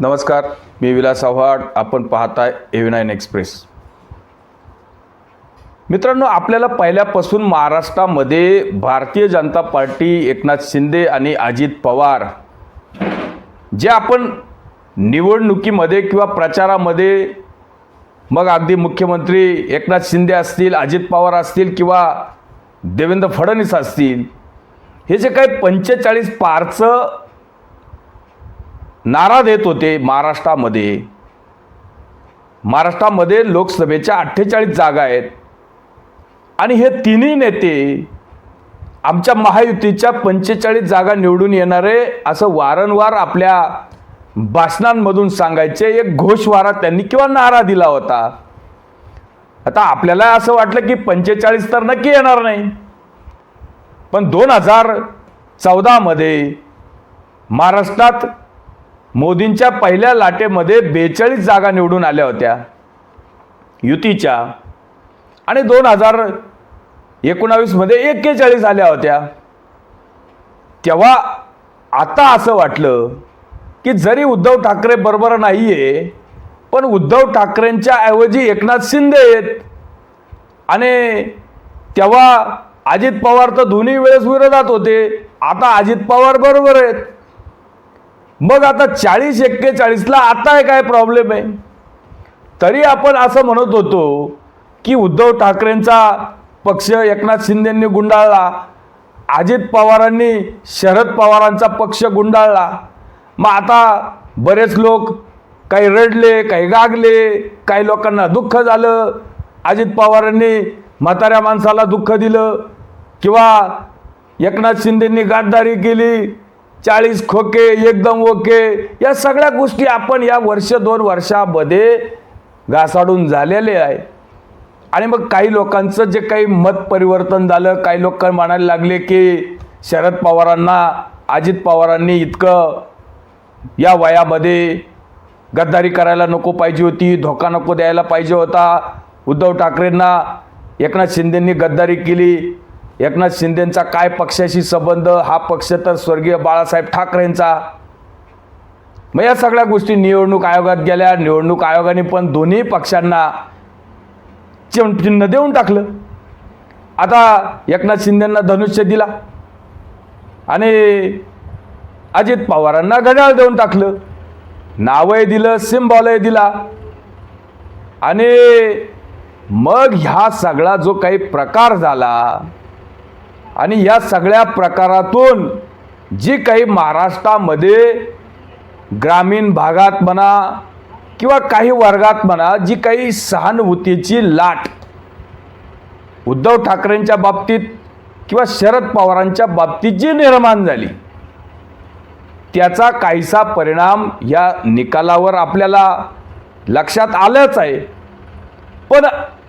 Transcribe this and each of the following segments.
नमस्कार मी विलास आव्हाड. आपण पाहताय एव्ही नाईन एक्सप्रेस मित्रांनो आपल्याला पहिल्यापासून महाराष्ट्रामध्ये भारतीय जनता पार्टी एकनाथ शिंदे आणि अजित पवार जे आपण निवडणुकीमध्ये किंवा प्रचारामध्ये मग अगदी मुख्यमंत्री एकनाथ शिंदे असतील अजित पवार असतील किंवा देवेंद्र फडणवीस असतील हे जे काही पंचेचाळीस पारचं नारा देत होते महाराष्ट्रामध्ये. महाराष्ट्रामध्ये लोकसभेच्या अठ्ठेचाळीस जागा आहेत. आणि हे तिन्ही नेते आमच्या महायुतीच्या पंचेचाळीस जागा निवडून येणारे असं वारंवार आपल्या भाषणांमधून सांगायचे एक घोषवारा त्यांनी किंवा नारा दिला होता. आता आपल्याला असं वाटलं की पंचेचाळीस तर नक्की येणार नाही. पण दोन हजार चौदामध्ये महाराष्ट्रात मोदींच्या पहिल्या लाटेमध्ये बेचाळीस जागा निवडून आल्या होत्या. युतीच्या. आणि दोन हजार एकोणावीसमध्ये एक्केचाळीस आल्या होत्या. तेव्हा आता असं वाटलं की जरी उद्धव ठाकरे बरोबर नाही आहे पण उद्धव ठाकरेंच्या ऐवजी एकनाथ शिंदे आहेत. आणि तेव्हा अजित पवार तर दोन्ही वेळेस विरोधात होते. आता अजित पवार बरोबर आहेत. मग आता चाळीस एक्केचाळीसला आता काय प्रॉब्लेम आहे? तरी आपण असं म्हणत होतो की उद्धव ठाकरेंचा पक्ष एकनाथ शिंदेंनी गुंडाळला अजित पवारांनी शरद पवारांचा पक्ष गुंडाळला. मग आता बरेच लोक काही रडले काही गागले काही लोकांना दुःख झालं. अजित पवारांनी म्हाताऱ्या माणसाला दुःख दिलं किंवा एकनाथ शिंदेंनी गाद्दारी केली. चाळीस खोके एकदम ओके या सगळ्या गोष्टी आपण या वर्ष दोन वर्षामध्ये घासाडून झालेले आहे. आणि मग काही लोकांचं जे काही मत परिवर्तन झालं काही लोक म्हणायला लागले की शरद पवारांना अजित पवारांनी इतकं या वयामध्ये गद्दारी करायला नको पाहिजे होती धोका नको द्यायला पाहिजे होता. उद्धव ठाकरेंना एकनाथ शिंदेंनी गद्दारी केली. एकनाथ शिंदेंचा काय पक्षाशी संबंध? हा पक्ष तर स्वर्गीय बाळासाहेब ठाकरेंचा. मग या सगळ्या गोष्टी निवडणूक आयोगात गेल्या. निवडणूक आयोगाने पण दोन्ही पक्षांना चिन्ह देऊन टाकलं. आता एकनाथ शिंदेंना धनुष्य दिला. आणि अजित पवारांना घड्याळ देऊन टाकलं. नावही दिलं सिम्बॉलही दिला. आणि मग ह्या सगळा जो काही प्रकार झाला आणि या सगळ्या प्रकारातून जी काही महाराष्ट्रामध्ये ग्रामीण भागात म्हणा किंवा काही वर्गात म्हणा जी काही सहानुभूतीची लाट उद्धव ठाकरेंच्या बाबतीत किंवा शरद पवारांच्या बाबतीत जी निर्माण झाली त्याचा काहीसा परिणाम या निकालावर आपल्याला लक्षात आलंच आहे. पण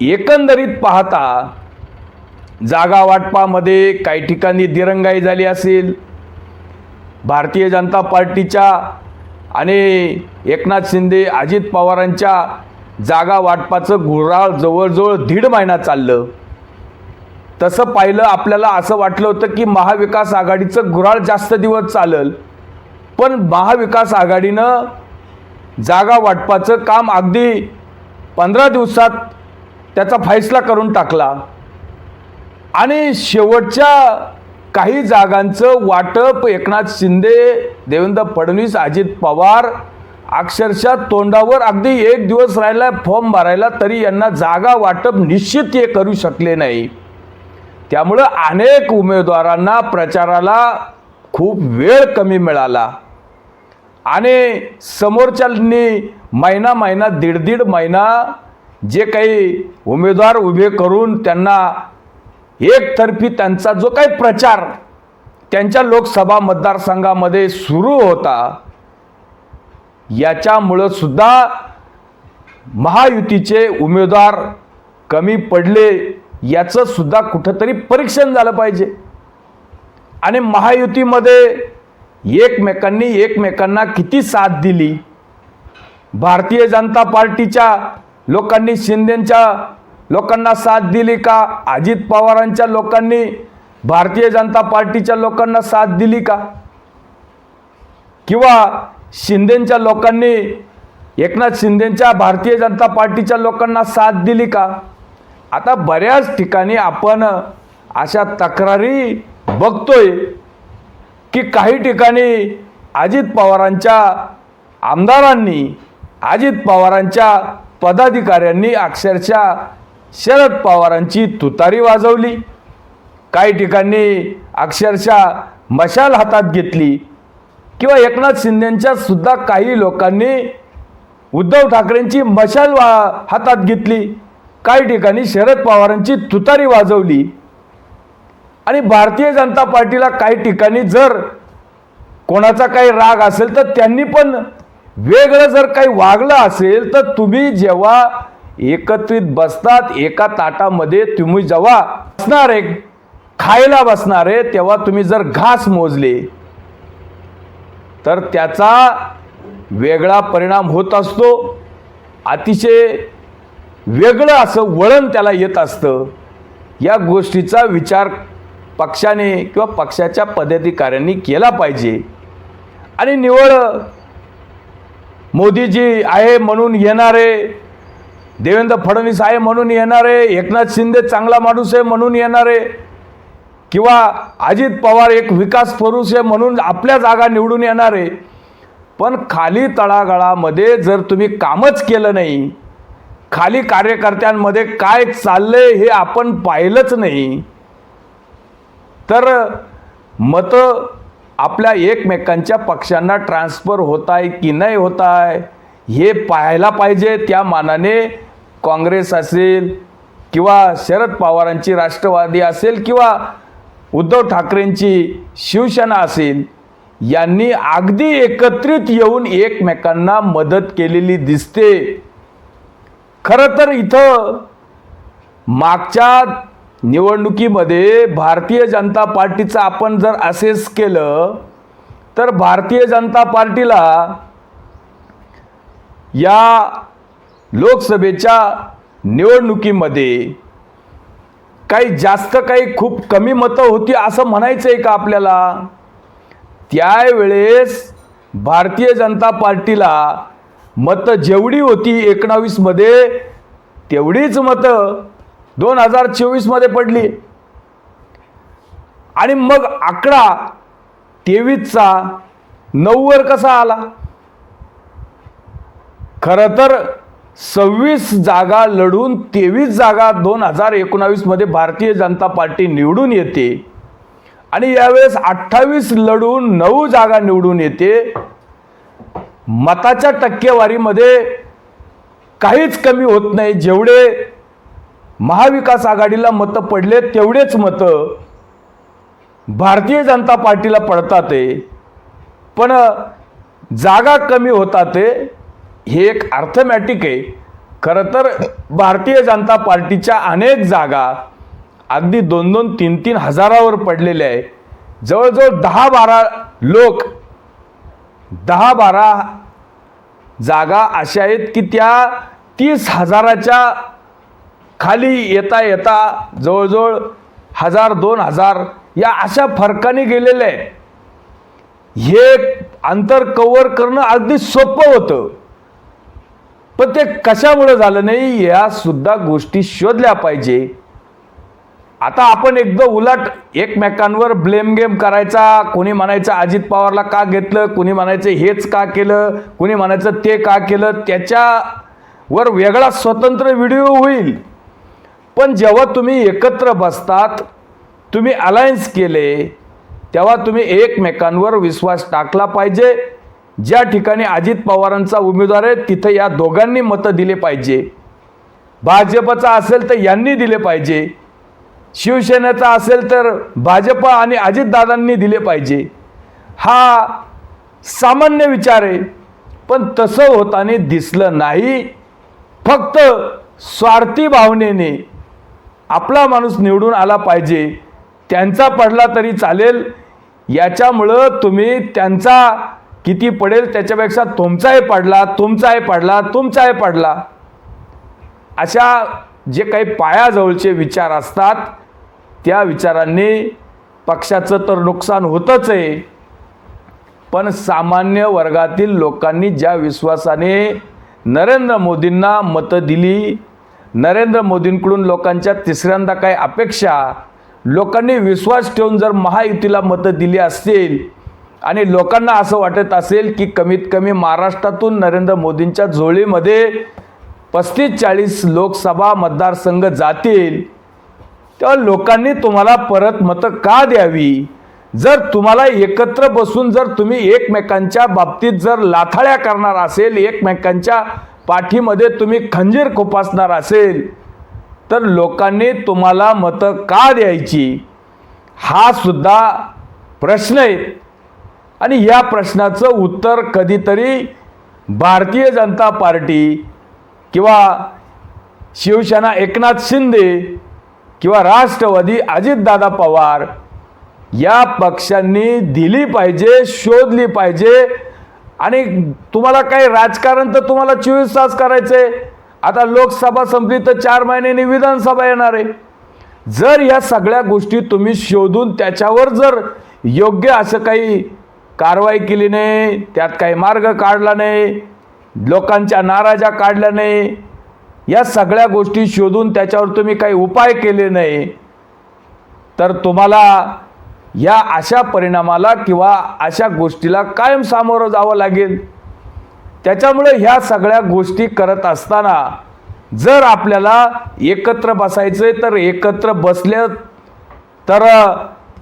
एकंदरीत पाहता जागा वाटपामध्ये काही ठिकाणी दिरंगाई झाली असेल. भारतीय जनता पार्टीच्या आणि एकनाथ शिंदे अजित पवारांच्या जागा वाटपाचं घोराळ जवळजवळ दीड महिना चाललं. तसं पाहिलं आपल्याला असं वाटलं होतं की महाविकास आघाडीचं घोराळ जास्त दिवस चालल. पण महाविकास आघाडीनं जागा वाटपाचं काम अगदी पंधरा दिवसात त्याचा फैसला करून टाकला. आणि शेवटच्या काही जागांचं वाटप एकनाथ शिंदे देवेंद्र फडणवीस अजित पवार अक्षरशः तोंडावर अगदी एक दिवस राहिला फॉर्म भरायला तरी यांना जागा वाटप निश्चित हे करू शकले नाही. त्यामुळं अनेक उमेदवारांना प्रचाराला खूप वेळ कमी मिळाला. आणि समोरच्यांनी महिना महिना दीड दीड महिना जे काही उमेदवार उभे करून त्यांना एकतर्फी त्यांचा जो काही प्रचार त्यांच्या लोकसभा मतदारसंघामध्ये सुरू होता याच्यामुळं सुद्धा महायुतीचे उमेदवार कमी पडले याचं सुद्धा कुठंतरी परीक्षण झालं पाहिजे. आणि महायुतीमध्ये एकमेकांनी एकमेकांना किती साथ दिली? भारतीय जनता पार्टीच्या लोकांनी शिंदेच्या लोकांना साथ दिली का? अजित पवारांच्या लोकांनी भारतीय जनता पार्टीच्या लोकांना साथ दिली का? किंवा शिंदेच्या लोकांनी एकनाथ शिंदेच्या भारतीय जनता पार्टीच्या लोकांना साथ दिली का? आता बऱ्याच ठिकाणी आपण अशा तक्रारी बघतोय की काही ठिकाणी अजित पवारांच्या आमदारांनी अजित पवारांच्या पदाधिकाऱ्यांनी अक्षरशः शरद पवारांची तुतारी वाजवली. काही ठिकाणी अक्षरशः मशाल हातात घेतली. किंवा एकनाथ शिंदेच्या सुद्धा काही लोकांनी उद्धव ठाकरेंची मशाल वा हातात घेतली. काही ठिकाणी शरद पवारांची तुतारी वाजवली. आणि भारतीय जनता पार्टीला काही ठिकाणी जर कोणाचा काही राग असेल तर त्यांनी पण वेगळं जर काही वागलं असेल तर तुम्ही जेव्हा एकत्रित बसतात एका ताटामध्ये तुम्ही जेव्हा बसणार आहे खायला बसणार आहे तेव्हा तुम्ही जर घास मोजले तर त्याचा वेगळा परिणाम होत असतो. अतिशय वेगळं असं वळण त्याला येत असतं. या गोष्टीचा विचार पक्षाने किंवा पक्षाच्या पदाधिकाऱ्यांनी केला पाहिजे. आणि निवड मोदीजी आहे म्हणून येणारे देवेंद्र फडणवीस आहे म्हणून आहे एकनाथ शिंदे चांगला माणूस आहे म्हणून येणार आहे किंवा अजित पवार एक विकास पुरुष आहे म्हणून आपल्या जागा निवडून येणार आहे पण खाली तळागाळामध्ये जर तुम्ही कामच केलं नाही खाली कार्यकर्त्यांमध्ये काय चाललंय हे आपण पाहिलंच नाही तर मतं आपल्या एकमेकांच्या पक्षांना ट्रान्सफर होत आहे की नाही होत आहे हे पाहायला पाहिजे त्या मानाने काँग्रेस असेल किंवा शरद पवारांची राष्ट्रवादी असेल किंवा उद्धव ठाकरेंची शिवसेना असेल यांनी अगदी एकत्रित येऊन एकमेकांना मदत केलेली दिसते. खरं तर इथं मागच्या निवडणुकीमध्ये भारतीय जनता पार्टीचं आपण जर असेस केलं तर भारतीय जनता पार्टीला या लोकसभेच्या निवडणुकीमध्ये काही जास्त काही खूप कमी मतं होती असं म्हणायचं आहे का आपल्याला? त्यावेळेस भारतीय जनता पार्टीला मतं जेवढी होती एकोणावीसमध्ये तेवढीच मतं दोन हजार चोवीसमध्ये पडली. आणि मग आकडा तेवीसचा नऊवर कसा आला? खरं तर सव्वीस जागा लढून तेवीस जागा दोन हजार एकोणावीसमध्ये भारतीय जनता पार्टी निवडून येते. आणि यावेळेस अठ्ठावीस लढून नऊ जागा निवडून येते. मताच्या टक्केवारीमध्ये काहीच कमी होत नाही. जेवढे महाविकास आघाडीला मतं पडले तेवढेच मतं भारतीय जनता पार्टीला पडतात. आहे पण जागा कमी होतात. आहे हे एक अर्थमॅटिक आहे. खरं तर भारतीय जनता पार्टीच्या अनेक जागा अगदी दोन दोन तीन तीन हजारावर पडलेल्या आहे. जवळजवळ दहा बारा लोक दहा बारा जागा अशा आहेत की त्या तीस हजाराच्या खाली येता येता जवळजवळ हजार दोन हजार या अशा फरकाने गेलेल्या आहेत. हे अंतर कव्हर करणं अगदी सोपं होतं. पण ते कशामुळे झालं नाही या सुद्धा गोष्टी शोधल्या पाहिजे. आता आपण एकदा उलट एकमेकांवर ब्लेम गेम करायचा. कोणी म्हणायचं अजित पवारला का घेतलं कोणी म्हणायचं हेच का केलं कोणी म्हणायचं ते का केलं त्याच्यावर वेगळा स्वतंत्र व्हिडिओ होईल. पण जेव्हा तुम्ही एकत्र बसतात तुम्ही अलायन्स केले तेव्हा तुम्ही एकमेकांवर विश्वास टाकला पाहिजे. ज्या ठिकाणी अजित पवारांचा उमेदवार आहे तिथं या दोघांनी मतं दिले पाहिजे. भाजपचा असेल तर यांनी दिले पाहिजे. शिवसेनेचा असेल तर भाजप आणि अजितदादांनी दिले पाहिजे. हा सामान्य विचार आहे पण तसं होताना दिसलं नाही. फक्त स्वार्थी भावनेने आपला माणूस निवडून आला पाहिजे. त्यांचा पडला तरी चालेल. याच्यामुळं तुम्ही त्यांचा किती पडेल त्याच्यापेक्षा तुमचाही पाडला तुमचाही पाडला तुमचाही पाडला. अशा जे काही पायाजवळचे विचार असतात त्या विचारांनी पक्षाचं तर नुकसान होतंच आहे. पण सामान्य वर्गातील लोकांनी ज्या विश्वासाने नरेंद्र मोदींना मतं दिली नरेंद्र मोदींकडून लोकांच्या तिसऱ्यांदा काही अपेक्षा लोकांनी विश्वास ठेवून जर महायुतीला मतं दिली असतील आणि लोकांना असं वाटत असेल की कमीत कमी महाराष्ट्रातून नरेंद्र मोदींच्या झोळीमध्ये पस्तीस चाळीस लोकसभा मतदारसंघ जातील तेव्हा लोकांनी तुम्हाला परत मतं का द्यावी? जर तुम्हाला एकत्र बसून जर तुम्ही एकमेकांच्या बाबतीत जर लाथाळ्या करणार असेल एकमेकांच्या पाठीमध्ये तुम्ही खंजीर खोपासणार असेल तर लोकांनी तुम्हाला मतं का द्यायची? हा सुद्धा प्रश्न आहे. आणि या प्रश्नाचं उत्तर कधीतरी भारतीय जनता पार्टी किंवा शिवसेना एकनाथ शिंदे किंवा राष्ट्रवादी अजितदादा पवार या पक्षांनी दिली पाहिजे शोधली पाहिजे. आणि तुम्हाला काही राजकारण तर तुम्हाला चोवीस तास करायचे आता लोकसभा संपली तर चार महिन्यांनी विधानसभा येणार आहे. जर या सगळ्या गोष्टी तुम्ही शोधून त्याच्यावर जर योग्य असं काही कारवाई केली नाही त्यात काही मार्ग काढला नाही लोकांच्या नाराजा काढल्या नाही. या सगळ्या गोष्टी शोधून त्याच्यावर तुम्ही काही उपाय केले नाही. तर तुम्हाला या अशा परिणामाला किंवा अशा गोष्टीला कायम सामोरं जावं लागेल. त्याच्यामुळे ह्या सगळ्या गोष्टी करत असताना जर आपल्याला एकत्र बसायचं तर एकत्र बसल्या तर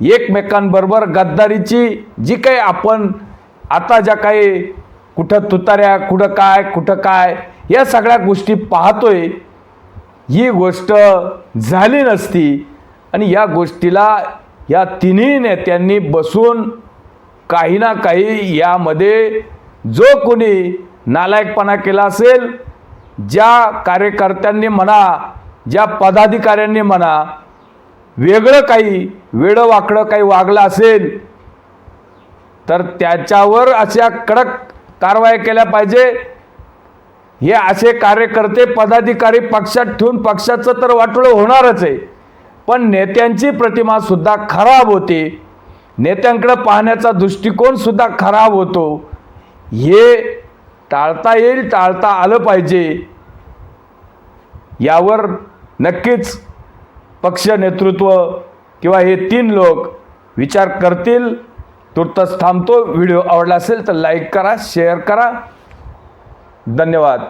एकमेकांबरोबर गद्दारीची जी काही आपण आता ज्या काही कुठं तुताऱ्या कुठं काय कुठं काय या सगळ्या गोष्टी पाहतोय ही गोष्ट झाली नसती. आणि या गोष्टीला या तिन्ही नेत्यांनी बसून काही ना काही यामध्ये जो कोणी नालायकपणा केला असेल ज्या कार्यकर्त्यांनी म्हणा ज्या पदाधिकाऱ्यांनी म्हणा वेगळं काही वेडं वाकडं काही वागलं असेल तर त्याच्यावर अशा कडक कारवाई केल्या पाहिजे. हे असे कार्यकर्ते पदाधिकारी पक्षात ठेवून पक्षाचं तर वाटोळं होणारच आहे. पण नेत्यांची प्रतिमासुद्धा खराब होते. नेत्यांकडं पाहण्याचा दृष्टिकोनसुद्धा खराब होतो. हे टाळता येईल टाळता आलं पाहिजे. यावर नक्कीच पक्ष नेतृत्व किंवा हे तीन लोक विचार करतील तुर्तच थांबतो. व्हिडिओ आवडला असेल तर लाईक करा शेअर करा. धन्यवाद.